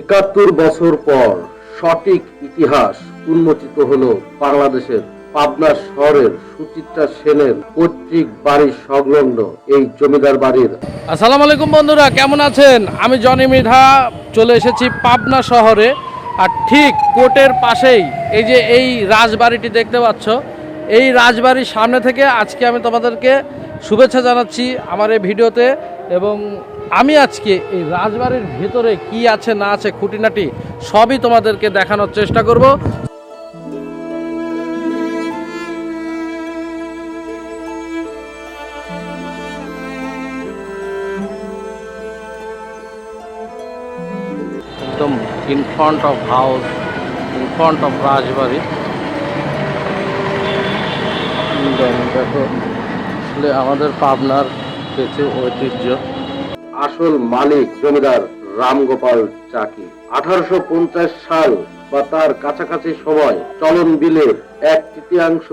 একাত্তর বছর পর সঠিক ইতিহাস উন্মোচিত হলো বাংলাদেশের পাবনা শহরের সুচিত্রা সেনের পৈতৃক বাড়ির সংলগ্ন এই জমিদার বাড়ির। আসসালামু আলাইকুম বন্ধুরা, কেমন আছেন? আমি জনি মৃধা, চলে এসেছি পাবনা শহরে। আর ঠিক কোর্টের পাশেই এই যে এই রাজবাড়িটি দেখতে পাচ্ছ, এই রাজবাড়ির সামনে থেকে আজকে আমি তোমাদেরকে শুভেচ্ছা জানাচ্ছি আমার এই ভিডিওতে এবং আমি আজকে এই রাজবাড়ির ভিতরে কি আছে, না আছে, খুঁটিনাটি সবই তোমাদেরকে দেখানোর চেষ্টা করব। একদম in front of house in front of Rajbari. দেখো, আসলে আমাদের পাবনার কিছু ঐতিহ্য। আসল মালিক জমিদার রামগোপাল চাকি। আঠারোশো পঞ্চাশ সাল বা তার কাছাকাছি সময় চলন বিলের এক তৃতীয়াংশ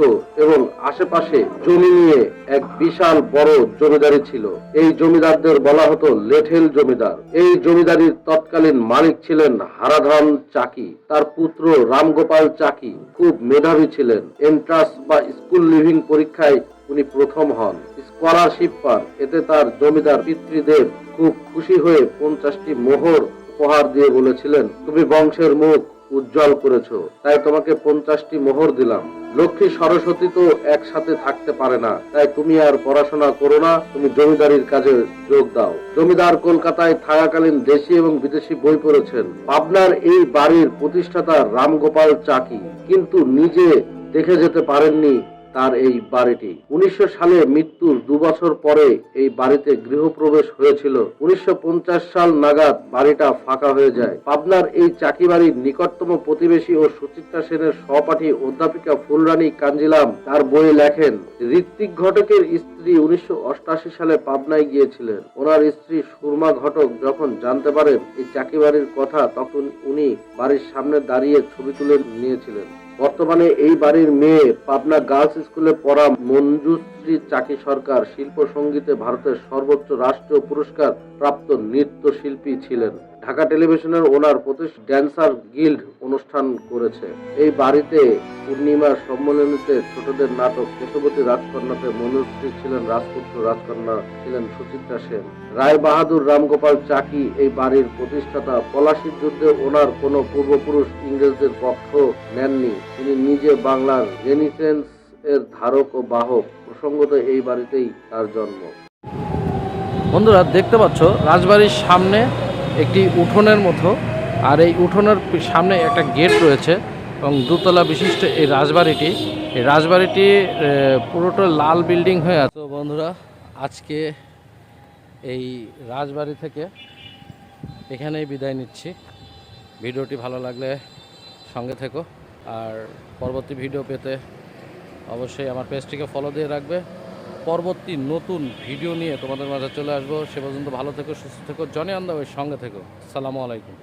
এবং আশেপাশে জমি নিয়ে এক বিশাল বড় জমিদারি ছিল। এই জমিদারদের বলা হতো লেঠেল জমিদার। এই জমিদারির তৎকালীন মালিক ছিলেন হারাধন চাকি। তার পুত্র রামগোপাল চাকি খুব মেধাবী ছিলেন। এন্ট্রান্স বা স্কুল লিভিং পরীক্ষায় উনি প্রথম হন। স্কলারশিপ পান। এতে তার জমিদার পিতৃদেব খুব খুশি হয়ে পঞ্চাশটি মোহর উপহার দিয়ে বলেছিলেন, তুমি বংশের মুখ উজ্জ্বল করেছ, তাই তোমাকে পঞ্চাশটি মোহর দিলাম। লক্ষ্মী সরস্বতী তো একসাথে থাকতে পারে না, তাই তুমি আর পড়াশোনা করো না, তুমি জমিদারির কাজে যোগ দাও। জমিদার কলকাতায় থাকাকালীন দেশি এবং বিদেশি বই পড়েছেন। পাবনার এই বাড়ির প্রতিষ্ঠাতা রামগোপাল চাকি কিন্তু নিজে দেখে যেতে পারেননি তার এই বাড়িটি। উনিশশো সালে মৃত্যুর দু বছর পরে এই বাড়িতে গৃহপ্রবেশ হয়েছিল। উনিশশো পঞ্চাশ সাল নাগাদ বাড়িটা ফাঁকা হয়ে যায়। পাবনার এই চাকি বাড়ির নিকটতম প্রতিবেশী ও সুচিত্রা সেনের সহপাঠী অধ্যাপিকা ফুলরানী কাঞ্জিলাম তার বইয়ে লেখেন, ঋত্বিক ঘটকের স্ত্রী উনিশশো সালে পাবনায় গিয়েছিলেন। ওনার স্ত্রী সুরমা ঘটক যখন জানতে পারেন এই চাকি বাড়ির কথা, তখন উনি বাড়ির সামনে দাঁড়িয়ে ছবি তুলে নিয়েছিলেন। বর্তমানে এই বাড়ির মেয়ে পাবনা গার্লস স্কুলে পড়া মঞ্জুশ্রী চাকি সরকার শিল্প সঙ্গীতে ভারতের সর্বোচ্চ রাষ্ট্রীয় পুরস্কার প্রাপ্ত নৃত্যশিল্পী ছিলেন। ঢাকা টেলিভিশনের ওনার প্রতিষ্ঠা ড্যান্সার গিল্ড অনুষ্ঠান করেছে। এই বাড়িতে পূর্ণিমার সম্মেলনীতে ছোটদের নাটক, কেশবতী রাজকন্যাতে মনুশ্রী ছিলেন রাজপুত্র রাজকন্যা ছিলেন সুচিত্রা সেন। রায় বাহাদুর, রামগোপাল চাকি এই বাড়ির প্রতিষ্ঠাতা। পলাশির যুদ্ধে ওনার কোনো পূর্বপুরুষ ইংরেজদের পক্ষ নেননি। তিনি নিজে বাংলার রেনিসেন্স এর ধারক ও বাহক। প্রসঙ্গত এই বাড়িতেই তার জন্ম। বন্ধুরা, দেখতে পাচ্ছ, রাজবাড়ির সামনে একটি উঠোনের মতো। আর এই উঠোনের সামনে একটা গেট রয়েছে এবং দুতলা বিশিষ্ট এই রাজবাড়িটি। এই রাজবাড়িটি পুরোটা লাল বিল্ডিং হয়ে আছে। বন্ধুরা, আজকে এই রাজবাড়ি থেকে এখানেই বিদায় নিচ্ছি। ভিডিওটি ভালো লাগলে সঙ্গে থেকো। আর পরবর্তী ভিডিও পেতে অবশ্যই আমার পেজটিকে ফলো দিয়ে রাখবে। পরবর্তী নতুন ভিডিও নিয়ে তোমাদের মাঝে চলে আসব। সে পর্যন্ত ভালো থেকো, সুস্থ থেকো, জনে আন্দাবের সঙ্গে থেকো। সালামু আলাইকুম।